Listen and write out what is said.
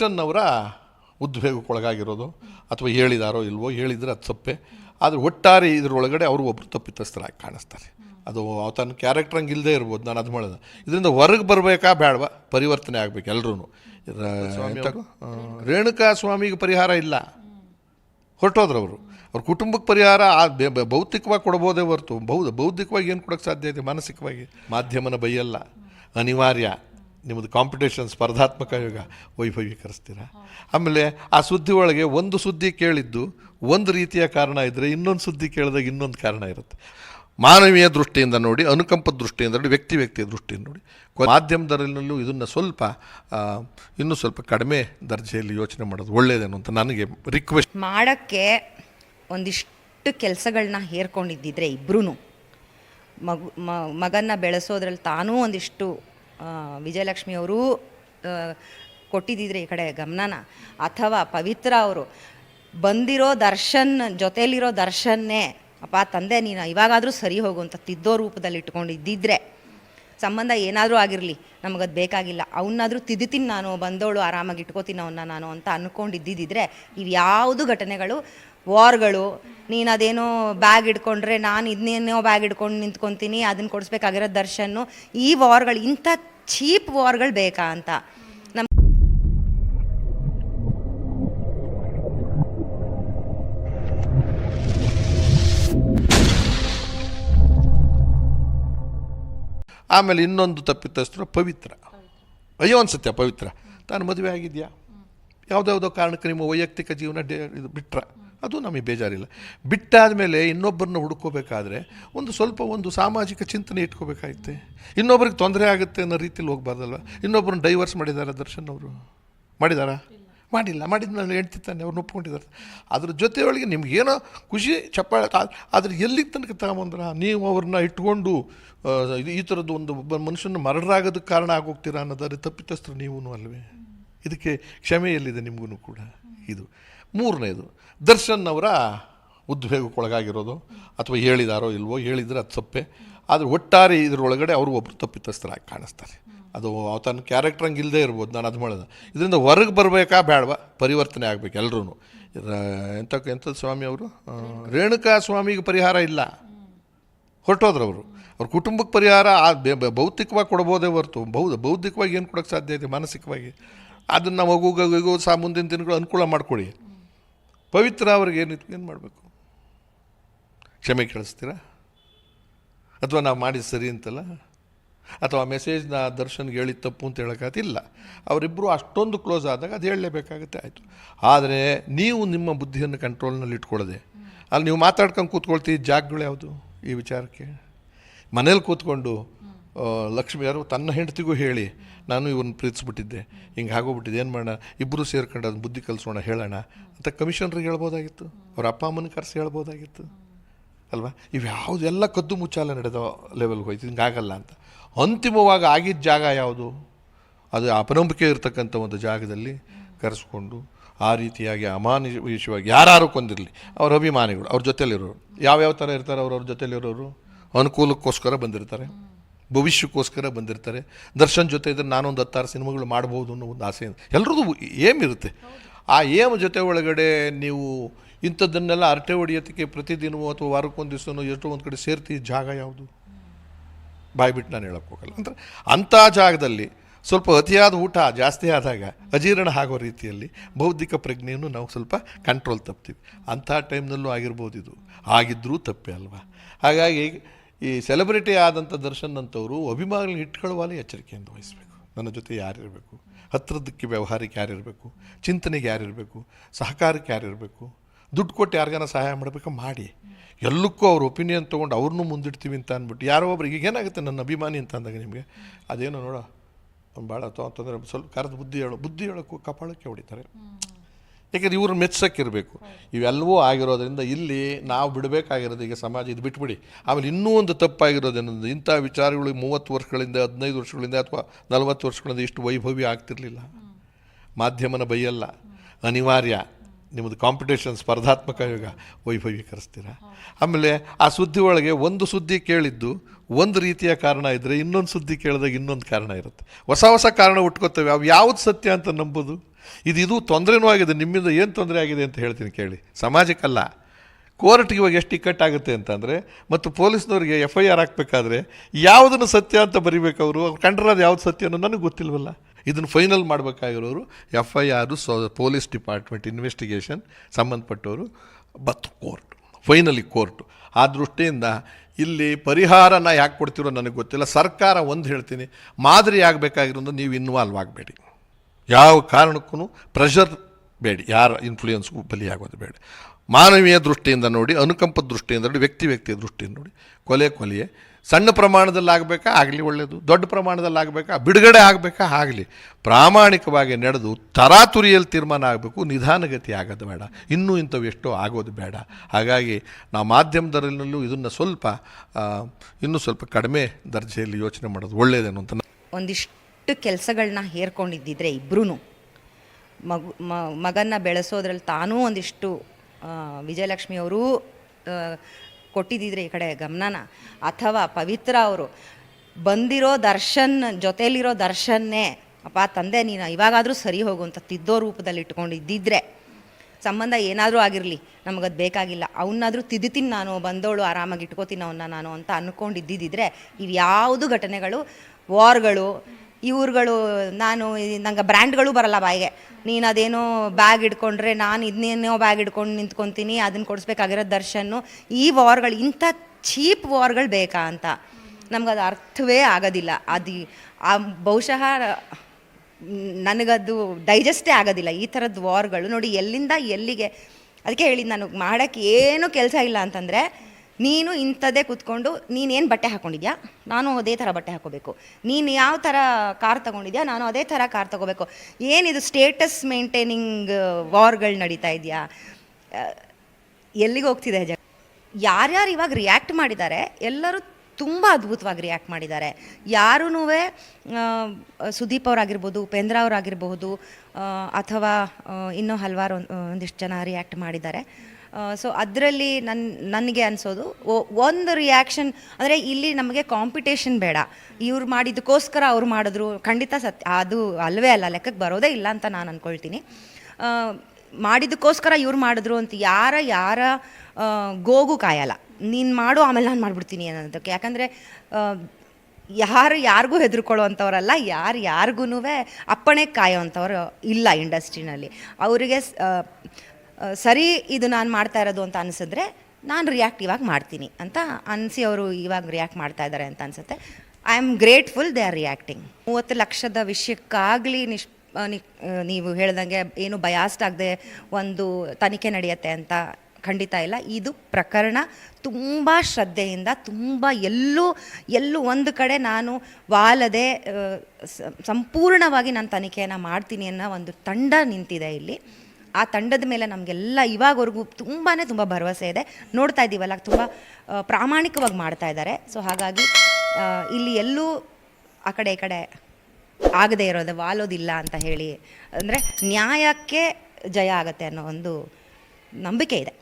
ದರ್ಶನ್ ಅವರ ಉದ್ವೇಗಕ್ಕೊಳಗಾಗಿರೋದು ಅಥವಾ ಹೇಳಿದಾರೋ ಇಲ್ವೋ ಹೇಳಿದ್ರೆ ಅದು ತಪ್ಪೆ. ಆದರೆ ಒಟ್ಟಾರೆ ಇದರೊಳಗಡೆ ಅವರು ಒಬ್ಬರು ತಪ್ಪಿತಸ್ಥರಾಗಿ ಕಾಣಿಸ್ತಾರೆ. ಅದು ತನ್ನ ಕ್ಯಾರೆಕ್ಟರ್ ಹಂಗೆ ಇಲ್ಲದೆ ಇರ್ಬೋದು ನಾನು ಅದು ಮಾಡೋದು ಇದರಿಂದ ಹೊರಗೆ ಬರಬೇಕಾ ಬೇಡವಾ ಪರಿವರ್ತನೆ ಆಗಬೇಕು ಎಲ್ಲರೂ ರೇಣುಕಾ ಸ್ವಾಮಿಗೆ ಪರಿಹಾರ ಇಲ್ಲ. ಹೊರಟೋದ್ರು ಅವರು. ಅವ್ರ ಕುಟುಂಬಕ್ಕೆ ಪರಿಹಾರ ಆ ಭೌತಿಕವಾಗಿ ಕೊಡ್ಬೋದೇ ಹೊರತು. ಬೌದ್ಧ ಬೌದ್ಧಿಕವಾಗಿ ಏನು ಕೊಡೋಕ್ಕೆ ಸಾಧ್ಯ ಇದೆ? ಮಾನಸಿಕವಾಗಿ. ಮಾಧ್ಯಮನ ಬೈಯಲ್ಲ. ಅನಿವಾರ್ಯ. ನಿಮ್ಮದು ಕಾಂಪಿಟೇಷನ್ ಸ್ಪರ್ಧಾತ್ಮಕ ಯುಗ ವೈಭವೀಕರಿಸ್ತೀರ? ಆಮೇಲೆ ಆ ಸುದ್ದಿ ಒಳಗೆ ಒಂದು ಸುದ್ದಿ ಕೇಳಿದ್ದು ಒಂದು ರೀತಿಯ ಕಾರಣ ಇದ್ದರೆ ಇನ್ನೊಂದು ಸುದ್ದಿ ಕೇಳಿದಾಗ ಇನ್ನೊಂದು ಕಾರಣ ಇರುತ್ತೆ. ಮಾನವೀಯ ದೃಷ್ಟಿಯಿಂದ ನೋಡಿ, ಅನುಕಂಪ ದೃಷ್ಟಿಯಿಂದ ನೋಡಿ, ವ್ಯಕ್ತಿ ವ್ಯಕ್ತಿಯ ದೃಷ್ಟಿಯಿಂದ ನೋಡಿ. ಮಾಧ್ಯಮದರಲ್ಲೂ ಇದನ್ನು ಸ್ವಲ್ಪ ಇನ್ನೂ ಸ್ವಲ್ಪ ಕಡಿಮೆ ದರ್ಜೆಯಲ್ಲಿ ಯೋಚನೆ ಮಾಡೋದು ಒಳ್ಳೆಯದೇನು ಅಂತ ನನಗೆ ರಿಕ್ವೆಸ್ಟ್ ಮಾಡೋಕ್ಕೆ ಒಂದಿಷ್ಟು ಕೆಲಸಗಳನ್ನ ಹೇರ್ಕೊಂಡಿದ್ದಿದ್ರೆ ಇಬ್ಬರೂ ಮಗು ಮಗನ್ನ ಬೆಳೆಸೋದ್ರಲ್ಲಿ ತಾನೂ ಒಂದಿಷ್ಟು ಆ, ವಿಜಯಲಕ್ಷ್ಮಿ ಅವರೂ ಆ, ಕೊಟ್ಟಿದ್ದಿದ್ರೆ ಈ ಕಡೆ ಗಮನನ. ಅಥವಾ ಪವಿತ್ರ ಅವರು ಬಂದಿರೋ ದರ್ಶನ್ ಜೊತೆಲಿರೋ ದರ್ಶನ್ನೇ ಅಪ್ಪ ತಂದೆ ನೀನು ಇವಾಗಾದರೂ ಸರಿ ಹೋಗು ಅಂತ ತಿದ್ದೋ ರೂಪದಲ್ಲಿ ಇಟ್ಕೊಂಡಿದ್ದಿದ್ರೆ ಸಂಬಂಧ ಏನಾದರೂ ಆಗಿರಲಿ ನಮಗದು ಬೇಕಾಗಿಲ್ಲ. ಅವನ್ನಾದರೂ ತಿದ್ದುತ್ತೀನಿ ನಾನು ಬಂದವಳು ಆರಾಮಾಗಿ ಇಟ್ಕೋತೀನಿ ಅವನ್ನ ನಾನು ಅಂತ ಅಂದ್ಕೊಂಡಿದ್ದಿದ್ದರೆ ಇವು ಯಾವುದು ಘಟನೆಗಳು ವಾರ್ಗಳು ನೀನು ಅದೇನೋ ಬ್ಯಾಗ್ ಇಟ್ಕೊಂಡ್ರೆ ನಾನು ಇದನ್ನೇನೋ ಬ್ಯಾಗ್ ಇಟ್ಕೊಂಡು ನಿಂತ್ಕೊತೀನಿ ಅದನ್ನು ಕೊಡಿಸ್ಬೇಕಾಗಿರೋ ದರ್ಶನ್ನು ಈ ವಾರ್ಗಳು ಇಂಥ ಚೀಪ್ ವಾರ್ಗಳು ಬೇಕಾ ಅಂತ. ನಮ್ಮ ಆಮೇಲೆ ಇನ್ನೊಂದು ತಪ್ಪಿತಸ್ಥರು ಪವಿತ್ರ. ಅಯ್ಯೋ ಅನ್ಸುತ್ತೆ ಪವಿತ್ರ. ತಾನು ಮದುವೆ ಆಗಿದೆಯಾ? ಯಾವುದ್ಯಾವುದೋ ಕಾರಣಕ್ಕೆ ನಿಮ್ಮ ವೈಯಕ್ತಿಕ ಜೀವನ ಡೇ ಇದು ಬಿಟ್ರ? ಅದು ನಮಗೆ ಬೇಜಾರಿಲ್ಲ. ಬಿಟ್ಟಾದ ಮೇಲೆ ಇನ್ನೊಬ್ಬರನ್ನ ಹುಡ್ಕೋಬೇಕಾದ್ರೆ ಒಂದು ಸ್ವಲ್ಪ ಒಂದು ಸಾಮಾಜಿಕ ಚಿಂತನೆ ಇಟ್ಕೋಬೇಕಾಗುತ್ತೆ ಇನ್ನೊಬ್ರಿಗೆ ತೊಂದರೆ ಆಗುತ್ತೆ ಅನ್ನೋ ರೀತಿಲಿ ಹೋಗ್ಬಾರ್ದಲ್ವ? ಇನ್ನೊಬ್ಬರನ್ನ ಡೈವರ್ಸ್ ಮಾಡಿದ್ದಾರೆ ದರ್ಶನ್ ಅವರು? ಮಾಡಿದಾರಾ? ಮಾಡಿಲ್ಲ. ಮಾಡಿದ ನಾನು ಹೇಳ್ತಿ ತಾನೆ ಅವ್ರನ್ನ ಒಪ್ಕೊಂಡಿದ್ದಾರೆ. ಅದ್ರ ಜೊತೆಯೊಳಗೆ ನಿಮಗೇನೋ ಖುಷಿ, ಚಪ್ಪಾಳೆ ಆದರೆ ಎಲ್ಲಿಗೆ ತನಕ ತಗೊಂಬಂದ್ರ ನೀವು ಅವ್ರನ್ನ ಇಟ್ಕೊಂಡು ಈ ಥರದ್ದು ಒಂದು ಒಬ್ಬ ಮನುಷ್ಯನ ಮರಡರಾಗೋದಕ್ಕೆ ಕಾರಣ ಆಗೋಗ್ತೀರಾ ಅನ್ನೋದಾದ್ರೆ ತಪ್ಪಿತಸ್ಥರು ನೀವೂ ಅಲ್ವೇ? ಇದಕ್ಕೆ ಕ್ಷಮೆ ಎಲ್ಲಿದೆ ನಿಮಗೂ ಕೂಡ. ಇದು. ಮೂರನೇದು ದರ್ಶನ್ ಅವರ ಉದ್ವೇಗಕ್ಕೊಳಗಾಗಿರೋದು ಅಥವಾ ಹೇಳಿದಾರೋ ಇಲ್ವೋ ಹೇಳಿದ್ರೆ ಅದು ತಪ್ಪೆ. ಆದರೆ ಒಟ್ಟಾರೆ ಇದರೊಳಗಡೆ ಅವರು ಒಬ್ಬರು ತಪ್ಪಿತಸ್ಥರಾಗಿ ಕಾಣಿಸ್ತಾರೆ. ಅದು ತನ್ನ ಕ್ಯಾರೆಕ್ಟರ್ ಹಂಗೆ ಇಲ್ಲದೆ ಇರ್ಬೋದು, ನಾನು ಅದು ಮಾಡೋದು ಇದರಿಂದ ಹೊರಗೆ ಬರಬೇಕಾ ಬೇಡವಾ? ಪರಿವರ್ತನೆ ಆಗಬೇಕು ಎಲ್ಲರೂ ಎಂಥ ಎಂಥದ್ದು ಸ್ವಾಮಿ ಅವರು? ರೇಣುಕಾ ಸ್ವಾಮಿಗೆ ಪರಿಹಾರ ಇಲ್ಲ. ಹೊರಟೋದ್ರು ಅವರು. ಅವ್ರ ಕುಟುಂಬಕ್ಕೆ ಪರಿಹಾರ ಆ ಭೌತಿಕವಾಗಿ ಕೊಡ್ಬೋದೇ ಹೊರತು. ಬೌದ್ಧ ಬೌದ್ಧಿಕವಾಗಿ ಏನು ಕೊಡೋಕ್ಕೆ ಸಾಧ್ಯ ಇದೆ? ಮಾನಸಿಕವಾಗಿ. ಅದನ್ನು ಮಗುಗೂ ಸಹ ಮುಂದಿನ ದಿನಗಳು ಅನುಕೂಲ ಮಾಡಿಕೊಡಿ. ಪವಿತ್ರ ಅವ್ರಿಗೆ ಏನು ಏನು ಮಾಡಬೇಕು? ಕ್ಷಮೆ ಕೇಳಿಸ್ತೀರಾ? ಅಥವಾ ನಾವು ಮಾಡಿದ ಸರಿ ಅಂತಲ್ಲ? ಅಥವಾ ಮೆಸೇಜ್ನ ದರ್ಶನ್ಗೆ ಹೇಳಿದ ತಪ್ಪು ಅಂತ ಹೇಳೋಕ್ಕಾಗತ್ತಿಲ್ಲ ಅವರಿಬ್ಬರು ಅಷ್ಟೊಂದು ಕ್ಲೋಸ್ ಆದಾಗ ಅದು ಹೇಳಲೇಬೇಕಾಗುತ್ತೆ ಆಯಿತು. ಆದರೆ ನೀವು ನಿಮ್ಮ ಬುದ್ಧಿಯನ್ನು ಕಂಟ್ರೋಲ್ನಲ್ಲಿ ಇಟ್ಕೊಳ್ಳದೆ. ಅಲ್ಲಿ ನೀವು ಮಾತಾಡ್ಕೊಂಡು ಕೂತ್ಕೊಳ್ತೀವಿ ಜಾಗಗಳು ಯಾವುದು ಈ ವಿಚಾರಕ್ಕೆ? ಮನೇಲಿ ಕೂತ್ಕೊಂಡು ಲಕ್ಷ್ಮಿಯವರು ತನ್ನ ಹೆಂಡತಿಗೂ ಹೇಳಿ ನಾನು ಇವನ್ನ ಪ್ರೀತಿಸ್ಬಿಟ್ಟಿದ್ದೆ. ಹಿಂಗೆ ಆಗೋಗ್ಬಿಟ್ಟಿದೆ. ಏನು ಮಾಡೋಣ? ಇಬ್ಬರು ಸೇರ್ಕೊಂಡು ಅದನ್ನ ಬುದ್ಧಿ ಕಲಿಸೋಣ ಹೇಳೋಣ ಅಂತ ಕಮಿಷನ್ರಿಗೆ ಹೇಳ್ಬೋದಾಗಿತ್ತು. ಅವ್ರ ಅಪ್ಪ ಅಮ್ಮನ ಕರೆಸಿ ಹೇಳ್ಬೋದಾಗಿತ್ತು. ಅಲ್ವಾ? ಇವ್ಯಾವುದೆಲ್ಲ ಕದ್ದು ಮುಚ್ಚಾಲ ನಡೆದ ಲೆವೆಲ್ಗೆ ಹೋಯ್ತು. ಹಿಂಗಾಗಲ್ಲ ಅಂತ. ಅಂತಿಮವಾಗಿ ಆಗಿದ್ದ ಜಾಗ ಯಾವುದು? ಅದು ಅಪನಂಬಿಕೆ ಇರತಕ್ಕಂಥ ಒಂದು ಜಾಗದಲ್ಲಿ ಕರೆಸ್ಕೊಂಡು ಆ ರೀತಿಯಾಗಿ ಅಮಾನುಷವಾಗಿ ಯಾರು ಕೊಂದಿರಲಿ. ಅವ್ರ ಅಭಿಮಾನಿಗಳು, ಅವ್ರ ಜೊತೆಲಿರೋರು. ಯಾವ್ಯಾವ ಥರ ಇರ್ತಾರೆ ಅವ್ರವ್ರ ಜೊತೆಲಿರೋರು? ಅನುಕೂಲಕ್ಕೋಸ್ಕರ ಬಂದಿರ್ತಾರೆ. ಭವಿಷ್ಯಕ್ಕೋಸ್ಕರ ಬಂದಿರ್ತಾರೆ. ದರ್ಶನ್ ಜೊತೆ ಇದ್ರೆ ನಾನೊಂದು ಹತ್ತಾರು ಸಿನಿಮಾಗಳು ಮಾಡ್ಬೋದು ಅನ್ನೋ ಒಂದು ಆಸೆ ಎಲ್ಲರದ್ದು ಏಮ್ ಇರುತ್ತೆ. ಆ ಏಮ್ ಜೊತೆ ಒಳಗಡೆ ನೀವು ಇಂಥದ್ದನ್ನೆಲ್ಲ ಅರಟೆ ಹೊಡಿಯೋದಕ್ಕೆ ಪ್ರತಿದಿನವೂ ಅಥವಾ ವಾರಕ್ಕೊಂದು ದಿವಸನೋ ಎಷ್ಟೋ ಒಂದು ಕಡೆ ಸೇರ್ತಿ ಜಾಗ ಯಾವುದು? ಬಾಯ್ಬಿಟ್ಟು ನಾನು ಹೇಳಕ್ಕೆ ಹೋಗಲ್ಲ. ಅಂದರೆ ಅಂಥ ಜಾಗದಲ್ಲಿ ಸ್ವಲ್ಪ ಅತಿಯಾದ ಊಟ ಜಾಸ್ತಿ ಆದಾಗ ಅಜೀರ್ಣ ಆಗೋ ರೀತಿಯಲ್ಲಿ ಬೌದ್ಧಿಕ ಪ್ರಜ್ಞೆಯನ್ನು ನಾವು ಸ್ವಲ್ಪ ಕಂಟ್ರೋಲ್ ತಪ್ತೀವಿ. ಅಂಥ ಟೈಮ್ನಲ್ಲೂ ಆಗಿರ್ಬೋದು ಇದು. ಆಗಿದ್ದರೂ ತಪ್ಪೇ ಅಲ್ವಾ? ಹಾಗಾಗಿ ಈ ಸೆಲೆಬ್ರಿಟಿ ಆದಂಥ ದರ್ಶನ್ ಅಂತವರು ಅಭಿಮಾನಿಗಳನ್ನ ಇಟ್ಕೊಳ್ಳುವಲ್ಲಿ ಎಚ್ಚರಿಕೆಯಿಂದ ವಹಿಸಬೇಕು. ನನ್ನ ಜೊತೆ ಯಾರಿರಬೇಕು? ಹತ್ತಿರದಕ್ಕೆ ವ್ಯವಹಾರಕ್ಕೆ ಯಾರಿರಬೇಕು? ಚಿಂತನೆಗೆ ಯಾರಿರಬೇಕು? ಸಹಕಾರಕ್ಕೆ ಯಾರಿರಬೇಕು? ದುಡ್ಡು ಕೊಟ್ಟು ಯಾರಿಗಾನ ಸಹಾಯ ಮಾಡಬೇಕು? ಮಾಡಿ. ಎಲ್ಲಕ್ಕೂ ಅವ್ರ ಒಪಿನಿಯನ್ ತೊಗೊಂಡು ಅವ್ರನ್ನೂ ಮುಂದಿಡ್ತೀವಿ ಅಂತ ಅಂದ್ಬಿಟ್ಟು ಯಾರೋ ಒಬ್ರಿಗೆ ಏನಾಗುತ್ತೆ ನನ್ನ ಅಭಿಮಾನಿ ಅಂತ ಅಂದಾಗ ನಿಮಗೆ? ಅದೇನೋ ನೋಡೋ ಒಂದು ಭಾಳ ತೊಂದರೆ, ಸ್ವಲ್ಪ ಕರೆದು ಬುದ್ಧಿ ಹೇಳೋ, ಬುದ್ಧಿ ಹೇಳೋಕ್ಕೂ ಕಪಾಳಕ್ಕೆ ಹೊಡಿತಾರೆ. ಯಾಕಂದ್ರೆ ಇವರು ಮೆಚ್ಚಕ್ಕಿರಬೇಕು ಇವೆಲ್ಲವೂ ಆಗಿರೋದ್ರಿಂದ ಇಲ್ಲಿ ನಾವು ಬಿಡಬೇಕಾಗಿರೋದು ಈಗ ಸಮಾಜ, ಇದು ಬಿಟ್ಬಿಡಿ. ಆಮೇಲೆ ಇನ್ನೂ ಒಂದು ತಪ್ಪಾಗಿರೋದೇನಂದ್ರೆ ಇಂಥ ವಿಚಾರಗಳು ಮೂವತ್ತು ವರ್ಷಗಳಿಂದ, ಹದಿನೈದು ವರ್ಷಗಳಿಂದ ಅಥವಾ ನಲವತ್ತು ವರ್ಷಗಳಿಂದ ಇಷ್ಟು ವೈಭವ್ಯ ಆಗ್ತಿರಲಿಲ್ಲ. ಮಾಧ್ಯಮನ ಬೈಯಲ್ಲ. ಅನಿವಾರ್ಯ. ನಿಮ್ಮದು ಕಾಂಪಿಟೇಷನ್ ಸ್ಪರ್ಧಾತ್ಮಕ ಯುಗ ವೈಭವೀಕರಿಸ್ತೀರ? ಆಮೇಲೆ ಆ ಸುದ್ದಿ ಒಳಗೆ ಒಂದು ಸುದ್ದಿ ಕೇಳಿದ್ದು ಒಂದು ರೀತಿಯ ಕಾರಣ ಇದ್ದರೆ ಇನ್ನೊಂದು ಸುದ್ದಿ ಕೇಳಿದಾಗ ಇನ್ನೊಂದು ಕಾರಣ ಇರುತ್ತೆ. ಹೊಸ ಹೊಸ ಕಾರಣ ಉಟ್ಕೋತೇವೆ. ಅವು ಯಾವುದು ಸತ್ಯ ಅಂತ ನಂಬೋದು? ಇದು ಇದು ತೊಂದರೆನೂ ಆಗಿದೆ, ನಿಮ್ಮಿಂದ ಏನು ತೊಂದರೆ ಆಗಿದೆ ಅಂತ ಹೇಳ್ತೀನಿ ಕೇಳಿ. ಸಮಾಜಕ್ಕಲ್ಲ. ಕೋರ್ಟ್ಗೆ ಇವಾಗ ಎಷ್ಟು ಇಕ್ಕಟ್ಟು ಆಗುತ್ತೆ ಅಂತಂದರೆ, ಮತ್ತು ಪೊಲೀಸ್ನವ್ರಿಗೆ ಎಫ್ ಐ ಆರ್ ಹಾಕಬೇಕಾದ್ರೆ ಯಾವುದನ್ನು ಸತ್ಯ ಅಂತ ಬರಿಬೇಕು ಅವರು? ಅವ್ರು ಕಂಡ್ರದು ಯಾವ್ದು ಸತ್ಯ ಅನ್ನೋ ನನಗೆ ಗೊತ್ತಿಲ್ವಲ್ಲ. ಇದನ್ನು final ಮಾಡಬೇಕಾಗಿರೋರು F I R so, police department investigation ಸಂಬಂಧಪಟ್ಟವರು ಬತ್ತು ಕೋರ್ಟ್ ಫೈನಲಿ ಕೋರ್ಟು. ಆ ದೃಷ್ಟಿಯಿಂದ ಇಲ್ಲಿ ಪರಿಹಾರನ ಯಾಕೆ ಕೊಡ್ತಿರೋ ನನಗೆ ಗೊತ್ತಿಲ್ಲ. ಸರ್ಕಾರ ಒಂದು ಹೇಳ್ತೀನಿ, ಮಾದರಿ ಆಗಬೇಕಾಗಿರೋದು ನೀವು ಇನ್ವಾಲ್ವ್ ಆಗಬೇಡಿ. ಯಾವ ಕಾರಣಕ್ಕೂ ಪ್ರೆಷರ್ ಬೇಡಿ. ಯಾರ ಇನ್ಫ್ಲೂಯೆನ್ಸ್ಗೂ ಬಲಿಯಾಗೋದು ಬೇಡ. ಮಾನವೀಯ ದೃಷ್ಟಿಯಿಂದ ನೋಡಿ ಅನುಕಂಪದ ದೃಷ್ಟಿಯಿಂದ ನೋಡಿ, ವ್ಯಕ್ತಿ ವ್ಯಕ್ತಿಯ ದೃಷ್ಟಿಯಿಂದ ನೋಡಿ. ಕೊಲೆ ಕೊಲೆಯೇ. ಸಣ್ಣ ಪ್ರಮಾಣದಲ್ಲಿ ಆಗಬೇಕಾ ಆಗಲಿ ಒಳ್ಳೆಯದು ದೊಡ್ಡ ಪ್ರಮಾಣದಲ್ಲಿ ಆಗಬೇಕಾ ಬಿಡುಗಡೆ ಆಗಬೇಕಾ? ಆಗಲಿ. ಪ್ರಾಮಾಣಿಕವಾಗಿ ನಡೆದು ತರಾತುರಿಯಲ್ಲಿ ತೀರ್ಮಾನ ಆಗಬೇಕು. ನಿಧಾನಗತಿ ಆಗೋದು ಬೇಡ. ಇನ್ನೂ ಇಂಥವು ಎಷ್ಟೋ ಆಗೋದು ಬೇಡ. ಹಾಗಾಗಿ ನಾವು ಮಾಧ್ಯಮದರಲ್ಲೂ ಇದನ್ನು ಸ್ವಲ್ಪ ಇನ್ನೂ ಸ್ವಲ್ಪ ಕಡಿಮೆ ದರ್ಜೆಯಲ್ಲಿ ಯೋಚನೆ ಮಾಡೋದು ಒಳ್ಳೆಯದೇನು ಅಂತ ಒಂದಿಷ್ಟು ಕೆಲಸಗಳನ್ನ ಹೇರ್ಕೊಂಡಿದ್ದಿದ್ರೆ ಇಬ್ಬರೂ ಮಗು ಮಗನ್ನ ಬೆಳೆಸೋದ್ರಲ್ಲಿ ತಾನೂ ಒಂದಿಷ್ಟು ವಿಜಯಲಕ್ಷ್ಮಿಯವರು ಕೊಟ್ಟಿದ್ದಿದ್ರೆ ಈ ಕಡೆ ಗಮನನ. ಅಥವಾ ಪವಿತ್ರ ಅವರು, ಬಂದಿರೋ ದರ್ಶನ್, ಜೊತೆಲಿರೋ ದರ್ಶನ್ನೇ, ಅಪ್ಪ, ತಂದೆ, ನೀನು ಇವಾಗಾದರೂ ಸರಿ ಹೋಗು ಅಂತ ತಿದ್ದೋ ರೂಪದಲ್ಲಿ ಇಟ್ಕೊಂಡಿದ್ದಿದ್ರೆ, ಸಂಬಂಧ ಏನಾದರೂ ಆಗಿರಲಿ, ನಮಗದು ಬೇಕಾಗಿಲ್ಲ. ಅವನ್ನಾದರೂ ತಿದ್ದುತ್ತೀನಿ ನಾನು ಬಂದವಳು ಆರಾಮಾಗಿ ಇಟ್ಕೋತೀನಿ ಅವನ್ನ ನಾನು ಅಂತ ಅಂದ್ಕೊಂಡಿದ್ದಿದ್ರೆ ಇವು ಯಾವುದು ಘಟನೆಗಳು, ವಾರ್ಗಳು ಇವ್ರುಗಳು, ನಾನು ನಂಗೆ ಬ್ರ್ಯಾಂಡ್ಗಳು ಬರಲ್ಲ ಬಾಯಿಗೆ. ನೀನು ಅದೇನೋ ಬ್ಯಾಗ್ ಇಟ್ಕೊಂಡ್ರೆ ನಾನು ಇದನ್ನೇನೋ ಬ್ಯಾಗ್ ಇಟ್ಕೊಂಡು ನಿಂತ್ಕೊತೀನಿ ಅದನ್ನು ಕೊಡಿಸ್ಬೇಕಾಗಿರೋ ದರ್ಶನ್ನು. ಈ ವಾರ್ಗಳು, ಇಂಥ ಚೀಪ್ ವಾರ್ಗಳು ಬೇಕಾ ಅಂತ. ನಮಗದು ಅರ್ಥವೇ ಆಗೋದಿಲ್ಲ. ಅದು ಆ ಬಹುಶಃ ನನಗದು ಡೈಜೆಸ್ಟೇ ಆಗೋದಿಲ್ಲ ಈ ಥರದ ವಾರ್ಗಳು. ನೋಡಿ, ಎಲ್ಲಿಂದ ಎಲ್ಲಿಗೆ, ಅದಕ್ಕೆ ಹೇಳಿದ್ದು ನಾನು, ಮಾಡೋಕ್ಕೆ ಏನೂ ಕೆಲಸ ಇಲ್ಲ ಅಂತಂದರೆ ನೀನು ಇಂಥದ್ದೇ ಕೂತ್ಕೊಂಡು ನೀನೇನು ಬಟ್ಟೆ ಹಾಕ್ಕೊಂಡಿದ್ಯಾ ನಾನು ಅದೇ ಥರ ಬಟ್ಟೆ ಹಾಕೋಬೇಕು ನೀನು ಯಾವ ಥರ ಕಾರ್ ತೊಗೊಂಡಿದ್ಯಾ? ನಾನು ಅದೇ ಥರ ಕಾರ್ ತೊಗೋಬೇಕು. ಏನಿದು ಸ್ಟೇಟಸ್ ಮೇಂಟೈನಿಂಗ್ ವಾರ್ಗಳು ನಡೀತಾ ಇದೆಯಾ? ಎಲ್ಲಿಗೆ ಹೋಗ್ತಿದೆ ಜ? ಯಾರ್ಯಾರು ಇವಾಗ ರಿಯಾಕ್ಟ್ ಮಾಡಿದ್ದಾರೆ ಎಲ್ಲರೂ ತುಂಬ ಅದ್ಭುತವಾಗಿ ರಿಯಾಕ್ಟ್ ಮಾಡಿದ್ದಾರೆ ಯಾರೂ ಸುದೀಪ್ ಅವರಾಗಿರ್ಬೋದು, ಉಪೇಂದ್ರ ಅವರಾಗಿರಬಹುದು ಅಥವಾ ಇನ್ನೂ ಹಲವಾರು ಒಂದ್- ಒಂದಿಷ್ಟು ಜನ ರಿಯಾಕ್ಟ್ ಮಾಡಿದ್ದಾರೆ ಸೊ ಅದರಲ್ಲಿ ನನ್ನ ನನಗೆ ಅನಿಸೋದು ಒಂದು ರಿಯಾಕ್ಷನ್ ಅಂದರೆ ಇಲ್ಲಿ ನಮಗೆ ಕಾಂಪಿಟೇಷನ್ ಬೇಡ. ಇವ್ರು ಮಾಡಿದ್ದಕ್ಕೋಸ್ಕರ ಅವ್ರು ಮಾಡಿದ್ರು, ಖಂಡಿತ ಸತ್ಯ, ಅದು ಅಲ್ಲವೇ ಅಲ್ಲ ಲೆಕ್ಕಕ್ಕೆ ಬರೋದೇ ಇಲ್ಲ ಅಂತ ನಾನು ಅಂದ್ಕೊಳ್ತೀನಿ ಮಾಡಿದ್ದಕ್ಕೋಸ್ಕರ ಇವ್ರು ಮಾಡಿದ್ರು ಅಂತ ಯಾರ ಯಾರ ಗೋಗು ಕಾಯಲ್ಲ. ನೀನು ಮಾಡು, ಆಮೇಲೆ ನಾನು ಮಾಡಿಬಿಡ್ತೀನಿ ಅನ್ನೋದಕ್ಕೆ. ಯಾಕಂದರೆ ಯಾರು ಯಾರಿಗೂ ಹೆದರ್ಕೊಳ್ಳೋ ಯಾರು ಯಾರಿಗೂ ಅಪ್ಪಣೆ ಕಾಯೋ ಅಂಥವ್ರು ಇಲ್ಲ ಇಂಡಸ್ಟ್ರಿನಲ್ಲಿ. ಅವರಿಗೆ ಸರಿ, ಇದು ನಾನು ಮಾಡ್ತಾ ಇರೋದು ಅಂತ ಅನಿಸಿದ್ರೆ ನಾನು ರಿಯಾಕ್ಟ್ ಇವಾಗ ಮಾಡ್ತೀನಿ ಅಂತ ಅನಿಸಿ ಅವರು ಇವಾಗ ರಿಯಾಕ್ಟ್ ಮಾಡ್ತಾ ಇದ್ದಾರೆ ಅಂತ ಅನಿಸುತ್ತೆ. I am grateful they are reacting ಮೂವತ್ತು ಲಕ್ಷದ ವಿಷಯಕ್ಕಾಗಲಿ ನಿಶ್ ನೀವು ಹೇಳ್ದಂಗೆ ಏನು ಬಯಾಸ್ಡ್ ಆಗದೆ ಒಂದು ತನಿಖೆ ನಡೆಯುತ್ತೆ ಅಂತ ಖಂಡಿತ ಇಲ್ಲ. ಇದು ಪ್ರಕರಣ ತುಂಬ ಶ್ರದ್ಧೆಯಿಂದ ತುಂಬ ಎಲ್ಲೂ ಎಲ್ಲೂ ಒಂದು ಕಡೆ ನಾನು ವಾಲದೆ ಸಂಪೂರ್ಣವಾಗಿ ನಾನು ತನಿಖೆಯನ್ನು ಮಾಡ್ತೀನಿ ಅನ್ನೋ ಒಂದು ತಂಡ ನಿಂತಿದೆ ಇಲ್ಲಿ. ಆ ತಂಡದ ಮೇಲೆ ನಮಗೆಲ್ಲ ಇವಾಗವರೆಗೂ ತುಂಬಾ ತುಂಬ ಭರವಸೆ ಇದೆ. ನೋಡ್ತಾ ಇದ್ದೀವಲ್ಲ, ತುಂಬ ಪ್ರಾಮಾಣಿಕವಾಗಿ ಮಾಡ್ತಾ ಇದ್ದಾರೆ. ಸೊ ಹಾಗಾಗಿ ಇಲ್ಲಿ ಎಲ್ಲೂ ಆ ಕಡೆ ಈ ಕಡೆ ಆಗದೇ ಇರೋದು, ವಾಲೋದಿಲ್ಲ ಅಂತ ಹೇಳಿ. ಅಂದರೆ ನ್ಯಾಯಕ್ಕೆ ಜಯ ಆಗತ್ತೆ ಅನ್ನೋ ಒಂದು ನಂಬಿಕೆ ಇದೆ.